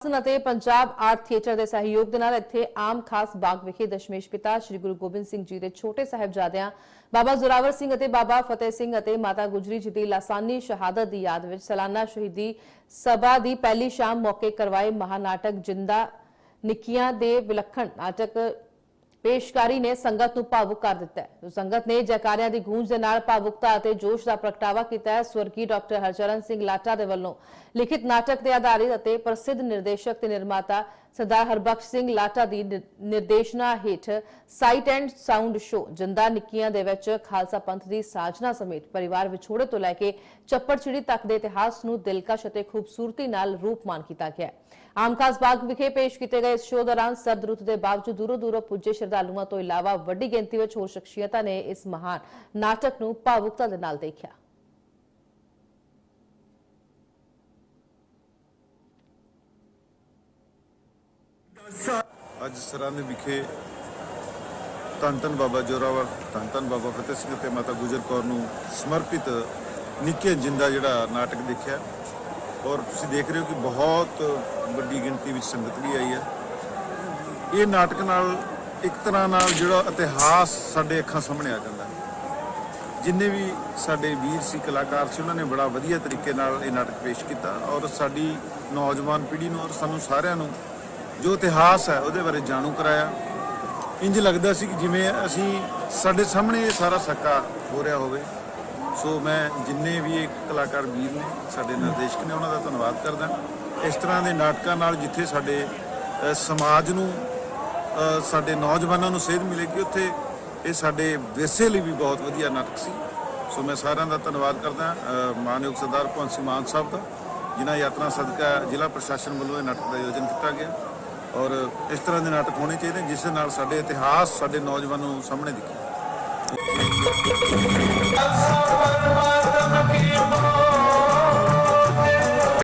ਸਨ ਅਤੇ Punjab art theatre ਦੇ ਸਹਿਯੋਗ ਦੇ ਨਾਲ ਇੱਥੇ ਆਮ ਖਾਸ ਬਾਗ ਵਿਖੇ ਦਸ਼ਮੇਸ਼ ਪਿਤਾ ਸ੍ਰੀ ਗੁਰੂ ਗੋਬਿੰਦ ਸਿੰਘ ਜੀ ਦੇ ਛੋਟੇ ਸਾਹਿਬਜ਼ਾਦਿਆਂ, ਬਾਬਾ ਜ਼ੋਰਾਵਰ ਸਿੰਘ ਅਤੇ ਬਾਬਾ ਫਤਿਹ ਸਿੰਘ ਅਤੇ ਮਾਤਾ ਗੁਜਰੀ ਜੀ ਦੀ ਲਾਸਾਨੀ ਸ਼ਹਾਦਤ ਦੀ ਯਾਦ ਵਿੱਚ ਸਾਲਾਨਾ ਸ਼ਹੀਦੀ ਸਭਾ ਦੀ ਪਹਿਲੀ ਸ਼ਾਮ ਮੌਕੇ ਕਰਵਾਏ ਮਹਾਨਾਟਕ ਜਿੰਦਾ ਨਿੱਕੀਆਂ ਦੇ ਵਿਲੱਖਣ ਨਾਟਕ ਪੇਸ਼ਕਾਰੀ ਨੇ ਸੰਗਤ ਨੂੰ ਭਾਵੁਕ ਕਰ ਦਿੱਤਾ ਹੈ। ਸੰਗਤ ਨੇ ਜੈਕਾਰਿਆਂ ਦੀ ਗੂੰਜ ਦੇ ਨਾਲ ਭਾਵੁਕਤਾ ਅਤੇ ਜੋਸ਼ ਦਾ ਪ੍ਰਗਟਾਵਾ ਕੀਤਾ ਹੈ। ਸਵਰਗੀ ਡਾਕਟਰ ਹਰਚਰਨ ਸਿੰਘ ਲਾਟਾ ਦੇ ਵੱਲੋਂ ਲਿਖਿਤ ਨਾਟਕ ਤੇ ਆਧਾਰਿਤ ਅਤੇ ਪ੍ਰਸਿੱਧ ਨਿਰਦੇਸ਼ਕ ਤੇ ਨਿਰਮਾਤਾ ਸਰਦਾਰ ਹਰਬਖਸ਼ ਸਿੰਘ ਲਾਟਾ ਦੀ ਨਿਰ- ਨਿਰਦੇਸ਼ਨਾ ਹੇਠ ਸਾਈਟ ਐਂਡ ਸਾਊਂਡ ਸ਼ੋ ਜੰਦਾ ਨਿੱਕੀਆਂ ਦੇ ਵਿੱਚ ਖਾਲਸਾ ਪੰਥ ਦੀ ਸਾਜਨਾ ਸਮੇਤ ਪਰਿਵਾਰ ਵਿਛੋੜੇ ਤੋਂ ਲੈ ਕੇ ਚੱਪੜਚਿੜੀ ਤੱਕ ਦੇ ਇਤਿਹਾਸ ਨੂੰ ਦਿਲਕਸ਼ ਅਤੇ ਖੂਬਸੂਰਤੀ ਨਾਲ ਰੂਪਮਾਨ ਕੀਤਾ ਗਿਆ ਆਮ ਖਾਸ ਬਾਗ ਵਿਖੇ ਪੇਸ਼ ਕੀਤੇ ਗਏ ਇਸ ਸ਼ੋਅ ਦੌਰਾਨ ਸਰਦ ਰੁੱਤ ਦੇ ਬਾਵਜੂਦ ਦੂਰੋਂ ਦੂਰੋਂ ਪੁੱਜੇ ਸ਼ਰਧਾਲੂਆਂ ਤੋਂ ਇਲਾਵਾ ਵੱਡੀ ਗਿਣਤੀ ਵਿੱਚ ਹੋਰ ਸ਼ਖਸੀਅਤਾਂ ਨੇ ਇਸ ਮਹਾਨ ਨਾਟਕ ਨੂੰ ਭਾਵੁਕਤਾ ਦੇ ਨਾਲ ਦੇਖਿਆ। ਅੱਜ ਸਰਹੰਦ ਵਿਖੇ ਧੰਨ ਧੰਨ ਬਾਬਾ ਜੋਰਾਵਰ, ਧੰਨ ਧੰਨ ਬਾਬਾ ਫਤਿਹ ਸਿੰਘ ਤੇ ਮਾਤਾ ਗੁਜਰ ਕੌਰ ਨੂੰ ਸਮਰਪਿਤ ਨਿੱਕੇ ਜਿੰਦਾ ਜਿਹੜਾ ਨਾਟਕ ਦੇਖਿਆ। ਔਰ ਤੁਸੀਂ ਦੇਖ ਰਹੇ ਹੋ ਕਿ ਬਹੁਤ ਵੱਡੀ ਗਿਣਤੀ ਵਿੱਚ ਸੰਗਤ ਵੀ ਆਈ ਹੈ। ਇਹ ਨਾਟਕ ਨਾਲ ਇੱਕ ਤਰ੍ਹਾਂ ਨਾਲ ਜਿਹੜਾ ਇਤਿਹਾਸ ਸਾਡੇ ਅੱਖਾਂ ਸਾਹਮਣੇ ਆ ਜਾਂਦਾ ਹੈ। ਜਿੰਨੇ ਵੀ ਸਾਡੇ ਵੀਰ ਸੀ, ਕਲਾਕਾਰ ਸੀ, ਉਹਨਾਂ ਨੇ ਬੜਾ ਵਧੀਆ ਤਰੀਕੇ ਨਾਲ ਇਹ ਨਾਟਕ ਪੇਸ਼ ਕੀਤਾ। ਔਰ ਸਾਡੀ ਨੌਜਵਾਨ ਪੀੜ੍ਹੀ ਨੂੰ ਔਰ ਸਾਨੂੰ ਸਾਰਿਆਂ ਨੂੰ ਜੋ ਇਤਿਹਾਸ ਹੈ, ਉਹਦੇ ਬਾਰੇ ਜਾਣੂ ਕਰਾਇਆ। ਇੰਜ ਲੱਗਦਾ ਸੀ ਕਿ ਜਿਵੇਂ ਅਸੀਂ ਸਾਡੇ ਸਾਹਮਣੇ ਇਹ ਸਾਰਾ ਸੱਕਾ ਹੋ ਰਿਹਾ ਹੋਵੇ। ਸੋ ਮੈਂ ਜਿੰਨੇ ਵੀ ਇਹ ਕਲਾਕਾਰ ਵੀਰ ਨੇ, ਸਾਡੇ ਨਿਰਦੇਸ਼ਕ ਨੇ, ਉਹਨਾਂ ਦਾ ਧੰਨਵਾਦ ਕਰਦਾ। ਇਸ ਤਰ੍ਹਾਂ ਦੇ ਨਾਟਕਾਂ ਨਾਲ ਜਿੱਥੇ ਸਾਡੇ ਸਮਾਜ ਨੂੰ ਸਾਡੇ ਨੌਜਵਾਨਾਂ ਨੂੰ ਸੇਧ ਮਿਲੇਗੀ, ਉੱਥੇ ਇਹ ਸਾਡੇ ਵਿਰਸੇ ਲਈ ਵੀ ਬਹੁਤ ਵਧੀਆ ਨਾਟਕ ਸੀ। ਸੋ ਮੈਂ ਸਾਰਿਆਂ ਦਾ ਧੰਨਵਾਦ ਕਰਦਾ ਮਾਨਯੋਗ ਸਰਦਾਰ ਭਗਵੰਤ ਸਿੰਘ ਮਾਨ ਸਾਹਿਬ ਦਾ, ਜਿਨ੍ਹਾਂ ਯਾਤਰਾ ਸਦਕਾ ਜ਼ਿਲ੍ਹਾ ਪ੍ਰਸ਼ਾਸਨ ਵੱਲੋਂ ਇਹ ਨਾਟਕ ਦਾ ਆਯੋਜਨ ਕੀਤਾ ਗਿਆ। ਔਰ ਇਸ ਤਰ੍ਹਾਂ ਦੇ ਨਾਟਕ ਹੋਣੇ ਚਾਹੀਦੇ, ਜਿਸ ਨਾਲ ਸਾਡੇ ਇਤਿਹਾਸ ਸਾਡੇ ਨੌਜਵਾਨਾਂ ਨੂੰ ਸਾਹਮਣੇ ਦਿਖੇ।